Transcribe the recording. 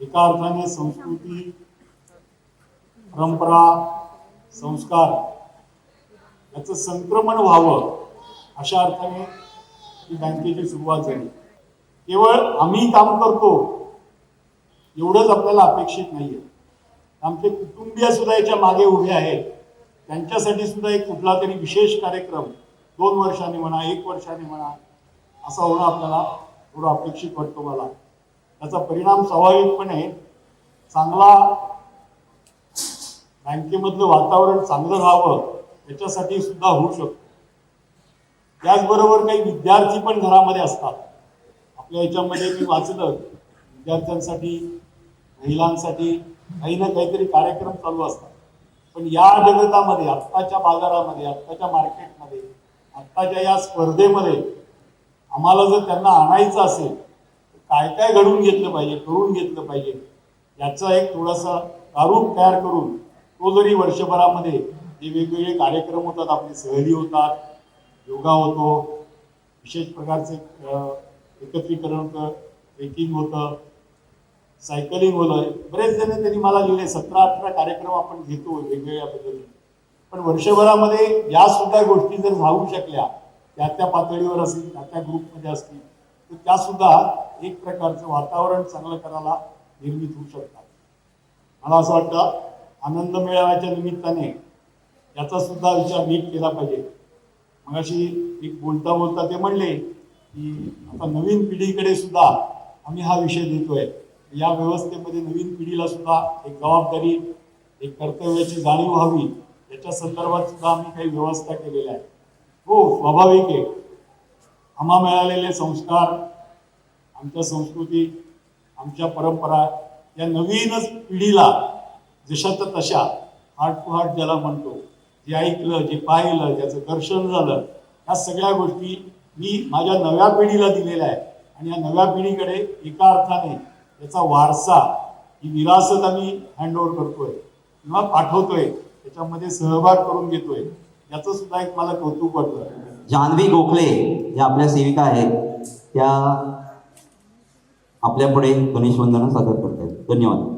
एका अर्थाने संस्कृती परंपरा संस्कार याचं संक्रमण व्हावं अशा अर्थाने ही बँकेची सुरुवात झाली. केवळ आम्ही काम करतो एवढंच आपल्याला अपेक्षित नाहीये. आमचे कुटुंबीय सुद्धा याच्या मागे उभे आहेत. त्यांच्यासाठी सुद्धा एक कुठला तरी विशेष कार्यक्रम दोन वर्षांनी म्हणा एक वर्षाने म्हणा असा होणं आपल्याला थोडं अपेक्षित वाटतो मला. त्याचा परिणाम स्वाभाविकपणे चांगला बँकेमधलं वातावरण चांगलं राहावं याच्यासाठी सुद्धा होऊ शकतो. त्याचबरोबर काही विद्यार्थी पण घरामध्ये असतात. आपल्या याच्यामध्ये मी वाचलं विद्यार्थ्यांसाठी महिलांसाठी काही ना काहीतरी कार्यक्रम चालू असतात. पण या जगतामध्ये आत्ताच्या बाजारामध्ये आत्ताच्या मार्केटमध्ये आत्ताच्या या स्पर्धेमध्ये आम्हाला जर त्यांना आणायचं असेल काय काय घडून घेतलं पाहिजे करून घेतलं पाहिजे याचा एक थोडासा प्रारूप तयार करून तो जरी वर्षभरामध्ये जे वेगवेगळे कार्यक्रम होतात आपले सहली होतात योगा होतो विशेष प्रकारचे एकत्रीकरण होतं ट्रेकिंग होतं सायकलिंग होतं बरेच जण त्यांनी मला लिहिले सतरा अठरा कार्यक्रम आपण घेतो वेगवेगळ्या पद्धतीने. पण वर्षभरामध्ये या सुद्धा गोष्टी जर धावू शकल्या त्या त्या पातळीवर असतील त्या त्या ग्रुपमध्ये असतील तर त्यासुद्धा एक प्रकारचं वातावरण चांगलं करायला निर्मित होऊ शकतात. मला असं वाटतं आनंद मेळाव्याच्या निमित्ताने याचा सुद्धा विचार नीट केला पाहिजे. मगाशी एक बोलता बोलता ते म्हणले की आता नवीन पिढीकडे सुद्धा आम्ही हा विषय देतोय. या व्यवस्थेमध्ये नवीन पिढीला सुद्धा एक जबाबदारी एक कर्तव्याची जाणीव व्हावी याच्या संदर्भात सुद्धा आम्ही काही व्यवस्था केलेल्या आहेत. हो स्वाभाविक आहे. आम्हा मिळालेले संस्कार आमच्या संस्कृती आमच्या परंपरा या नवीनच पिढीला जशाच्या तशा हार्ट टू हार्ट ज्याला म्हणतो जे ऐकलं जे पाहिलं ज्याचं दर्शन झालं ह्या सगळ्या गोष्टी मी माझ्या नव्या पिढीला दिलेल्या आहेत. आणि या नव्या पिढीकडे एका अर्थाने याचा वारसा ही विरासत आम्ही हँडओव्हर करतोय किंवा पाठवतोय त्याच्यामध्ये सहभाग करून घेतोय याचं सुद्धा एक मला कौतुक वाटतं. जान्हवी गोखले ज्या आपल्या सेविका आहेत. त्या आपल्या पुढे गणेश वंदना सादर करतायत. धन्यवाद.